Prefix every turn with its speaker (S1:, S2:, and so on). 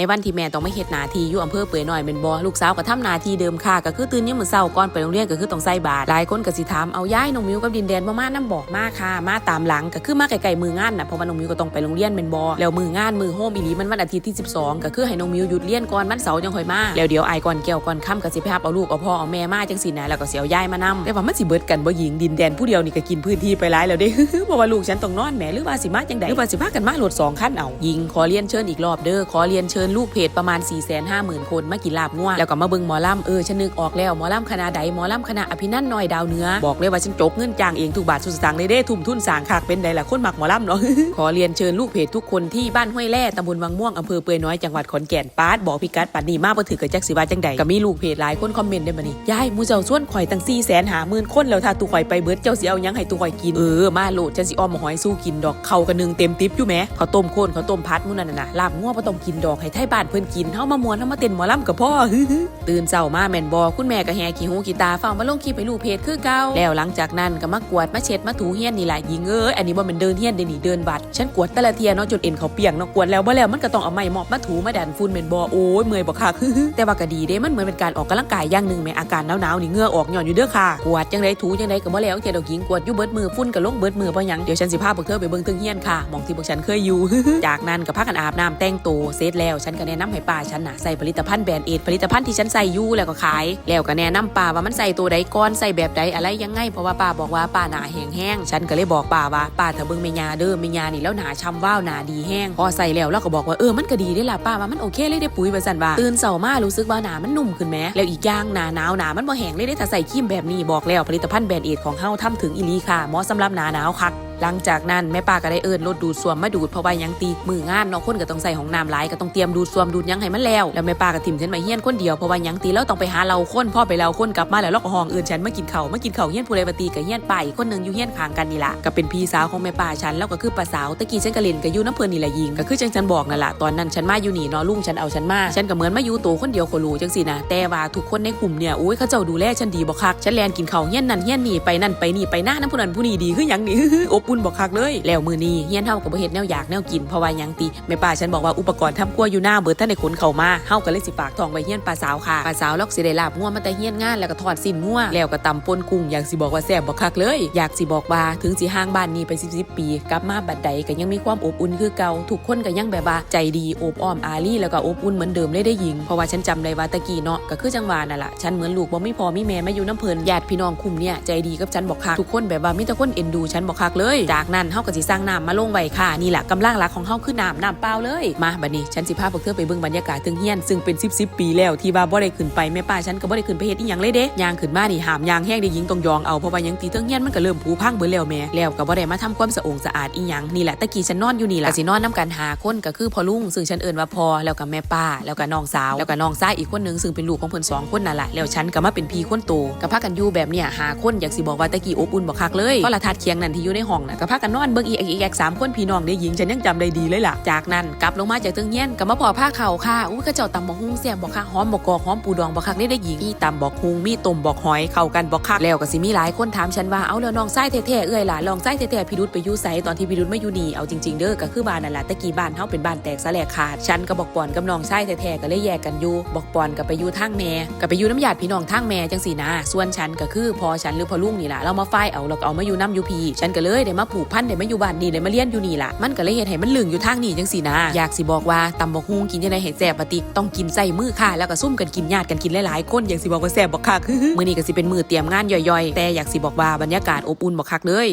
S1: ในวันที่แม่ต้องไม่เฮ็ดนาทีอยู่อำเภอเปื่อยหน่อยเป็นบ่ลูกสาวก็ทำหนาทีเดิมค่ะ ก็คือตื่นยามมื้อเช้าก่อนไปโรงเรียนก็คือต้องใส่บาตรหลายคนก็สิถามเอาย้ายน้องมิวกับดินแดนบ่มานํบอกมาค่ะ มาตามหลังก็คือมาไกลๆมืองานน่ะเพราะว่าน้องมิวก็ต้องไปโรงเรียนเป็นบ่แล้วมืองานมือโฮมอีหลีมันวันอาทิตย์ที่ 12 ก็คือให้น้องมิวหยุดเรียนก่อนวันเสาร์จังค่อยมาแล้วเดี๋ยวไอายก่อนแก้วก่อนค่ำก็สิไปหาเอาลูกเอาพ่อเอาแม่มาจังซี่นะแล้วก็สิเอาย้ายมานํแต่ว่ามันสิเบิดกันบ่หญิงดินแดนผู้เดียวนี่ก็กินพื้นที่ไปหลายแล้วเด้เพราะว่าลูกฉันต้องนอนแหมหรือว่าสิมาจังใดหรือว่าสิพากันมาโหลดสองคันเอายิงขอเรียนเชิญอีกรอบเด้อขอเรียนเชิญลูกเพจประมาณ 4 5 0 0 0 0 คนมากินลาบงัวแล้วก็มาเบิ่งหมอลำเออฉันนึกออกแล้วหมอลำคณะใดหมอลำคณะอภินันท์น้อยดาวเนื้อบอกเลยว่าฉันจกเงินจ้างเองทุกบาทสุดสตางเลยเด้ทุ่มทุนสางคักเป็นใดล่ะคนหมักหมอลำเนาะขอเรียนเชิญลูกเพจทุกคนที่บ้านห้วยแร่ตำบลวังม่วงอำเภอเปือยน้อยจังหวัดขอนแก่นปาดบอกพิกัดปัดนี้มาบ่ถือกับแจักสิว่าจังใดก็มีลูกเพจหลายคนคอมเมนต์ได้มานี่ยายมูเจ้าส่วนข่อยตั้ง4แสนหาหมื่นคนแล้วถ้าตูข่อยไปเบิดเจ้าสิเอายังให้ตูข่อยกินเออมาโหลดฉันสิอ้อมหอยสู้กินดอกเขากันนึงเต็มติ๊บอยู่แหมเขาวต้มโคนเขาวต้มพัดมื้อนั้นน่ะลาบงัวงบ่ต้องกินดอกให้ไทบ้านเพิ่นกินเฮามามวนเฮามาเต้นหมอลำกับพ่อตื่นเช้ามาแม่นบ่คุณแม่ก็แฮขี้หูขี้ตาเฝ้ามาลงคลิปให้ลูกเพจคือเก่าแล้วหลังจากนั้นก็มากวดมาเช็ดมาถูเฮียนนี่แหละยิงเอ้ยอันนี้บ่แม่นเดินเฮียนเด้นี่เดินบัดฉันกวดแต่ละเทียเนาะจนเอ็นเขาเปียกเนาะกวดแล้วบ่แล้วมันก็ต้องเอาไม้หมอบมาถูมาดันฝุ่นแม่นบ่โอ้ยเมื่อยบ่คักแต่ว่าก็ดีเด้มันเหมือนเป็นการออกกำลังกายอย่างหนึงแม่อาการหนาวๆนี่เหงื่อออกหย่อนอยู่เด้อค่ะกวดจังไดถูจังไดก็บ่แล้วเทียดอกหญิงกวดอยู่เบิดมือฝุ่นก็ลงเบิดมือบ่หยังเดี๋ยวฉันสิพาพวกเธอไปเบิ่งถึงเฮียนค่ะหมองที่พวกฉันเคยอยู่จากนั้นก็พากันอาบน้ำแต่งตัวเสร็จแล้วฉันก็แนะนำให้ป้าฉันน่ะใส่ผลิตภัณฑ์แบรนด์เอทผลิตภัณฑ์ที่ฉันใส่อยู่แล้วก็ขาย แล้วก็แนะนำป้าว่ามันใส่ตัวใดก่อนใส่แบบใดอะไรยังไงเพราะว่าป้าบอกว่าป้าหนาแห้งแห้งฉันก็เลยบอกป้าว่าป้าถ้าเบิ่งแม่ยาเด้อแม่ยานี่แล้วหนาช้ำว่าวหนาดีแห้งพอใส่แล้วเราก็บอกว่าเออมันก็ดีได้ล่ะป้าว่ามันโอเคเลยได้ปุ๋ยว่าซั่นว่าตื่นเช้ามารู้สึกว่าหนามันนุ่มขึ้นแหมแล้วอีกอย่างหนาหนาวหนามันบ่แห้งเลยได้ถ้าใส่ครีมแบบนี้บอกแล้วผลิตภัณฑ์แบรนด์เอทของเฮาทำถึงอีลีค่ะเหมาะสำหรับหนาหนาวคัก หลังจากนั้นแม่ป้าก็ได้เอิญรถดูดซ่วมมาดูดเพราะว่ายังตีมืองานเนาะคนก็ต้องใส่ของน้ำหลายก็ต้องเตรียมดูดซ่วมดูดยังให้มันแล้วแล้วแม่ป้าก็ถิ่มฉันมาเฮี้ยนคนเดียวเพราะว่ายังตีแล้วต้องไปหาเราคนพ่อไปเราคนกลับมาแล้วเราก็ห้องเอื่นฉันมากินเขามากินเขาเฮี้ยนผู้ใดปตีกับเฮี้ยนไปคนหนึ่งอยู่เฮี้ยนข้างกันนี่ล่ะก็เป็นพี่สาวของแม่ป้าฉันแล้วก็คือป้าสาวตะกี้ฉันก็เล่นกับยูน้ำเพลินนี่แหละยิงก็คือจังฉันบอกนั่นแหละตอนนั้นฉันมาอยู่นี่เนาะลุงฉันเอาฉันมาฉันก็เหมือนมาอยู่ตัวคนเดียวโครูจังสินะแต่ว่าทุกคนในกลุ่มเนี่ยโอ้ยเขาเจ้าดูแลฉันดีบ่คักฉันแลนกินเขาเฮี้ยนนั่นเฮี้ยนนี่ไปนั่นไปนี่ไปหน้าน้ำผู้นั้นผู้นี้ดีคือหยังนี่อบอุ่นบ่คักเลย แล้วมือนี้เฮียนเฮาก็บ่เฮ็ดแนวอยากแนวกินเพราะว่ายังติแม่ป้าฉันบอกว่าอุปกรณ์ทำครัวอยู่หน้าเบิดท่านได้ขนเข้ามาเฮาก็เลยสิฝากทองไว้เฮียนป้าสาวค่ะป้าสาวลอกสิได้ลาบงัวมาแต่เฮียนงานแล้วก็ทอดสิ้นงัวแล้วก็ตำป่นกุ้งอยากสิบอกว่าแซ่บบ่คักเลย อยากสิบอกว่าถึงสิห่างบ้านนี้ไป10ปี กลับมาบัดใดก็ยังมีความอบอุ่นคือเก่าทุกคนก็ยังแบบว่าใจดีโอบอ้อมอารีแล้วก็อบอุ่นเหมือนเดิมเลยได้หญิงเพราะว่าฉันจำได้ว่าตะกี้เนาะก็คือจังหวะนั่นล่ะฉันเหมือนลูกบ่มีพ่อมีแม่มาอยู่น้ำเพลินญาติพี่น้องคุมเนี่ยใจดีกับฉันบอกคักทุกคนแบบว่ามีแต่คนเอ็นดูฉันบอกคักเลยจากนั้นเฮาก็สิสร้างน้ำมาลงไว้ค่ะนี่แหละกำลังหลักของเฮาคือน้ำน้ำเปล่าเลยมาบัดนี้ฉันสิพาพวกเธอไปเบิ่งบรรยากาศถึงเฮียนซึ่งเป็น10 10ปีแล้วที่ว่าบ่ได้ขึ้นไปแม่ป้าฉันก็บ่ได้ขึ้นไปเฮ็ดอีหยังเลยเด้ยางขึ้นมานี่หามยางแห้งได้ยิงตรงยองเอาเพราะว่ายังตีเทิงเฮียนมันก็เริ่มผุพังเบิดแล้วแม่แล้วก็บ่ได้มาทำความสะองสะอาดอีหยังนี่แหละตะกี้ฉันนอนอยู่นี่ล่ะสินอนนำกันหาคนก็คือพ่อลุงซึ่งฉันเอิ้นว่าพ่อแล้วก็แม่ป้าแล้วก็น้องสาวแล้วก็น้องชายอีกคนนึงซึ่งเป็นลูกของเพิ่นสองคนนั่นล่ะแล้วฉันก็มาเป็นพี่คนโตก็พากันอยู่แบบเนี้ยหาคนอยากสิบอกว่าตะกี้อบอุ่นบ่คักเลยเพราะละทัดเคียงนั่นที่อยู่ในห้องน่ะก็พากันนอนเบิ่งอีกอีกอีกสามคนพี่น้องได้หญิงฉันยังจำได้ดีเลยล่ะ จากนั้นกลับลงมาจากเทิงเฮียนก็มาพอผ้าเข่าค่ะอุ้ยก็เจ้าตำบอกฮุ้งแซ่บบอกคักหอมบอกกอกหอมปูดองบอกคักได้ได้หญิงมีตำบอกฮุ้งมีต้มบอกหอยเข้ากันบอกคักแล้วก็สิมีหลายคนถามฉันว่าเอาแล้วน้องไส้แท้ๆเอ้ยล่ะลองไส้แท้ๆพี่รุดไปยู่ไสตอนที่พี่รุดไม่อยู่นี่เอาจริงๆเด้อก็คือบ้านนั่นแหละตะกี้บ้านเฮาเป็นบ้านแตกสลกขาดฉันก็บอกปอนกับน้องไส้แท้ๆก็เลยแยกกันอยู่บอกปอนก็ไปอยู่ทางแม่ก็ไปอยู่น้ำญาติพี่น้องทางแม่จังสีนะส่วนฉันก็คือพอฉันหรือพอลุงนี่ล่ะเรามาฝ้ายเอาแล้วก็เอามาอยู่น้ำยูพีฉันก็เลยได้มาผูกพันได้มาอยู่บ้านนี่ได้มาเลี้ยนอยู่นี่ล่ะมันก็เลยเฮ็ดให้มันลึงอยู่ทางนี่จังสีนะอยากสิบอกว่าตำบอกฮุงกินยังไงให้แซ่บปฏิต้องกินใส่มือค่ะ แล้วก็ซุ่มกันกินญาติกันกินหลายๆคนอยากสิบอกว่าแซ่บบอกคักมื้อนี้ก็สิเป็นมื้อเตรียมงานย่อยๆ แต่อยากสิบอกว่าบรรยากาศอบอุ่นบอกคักเลย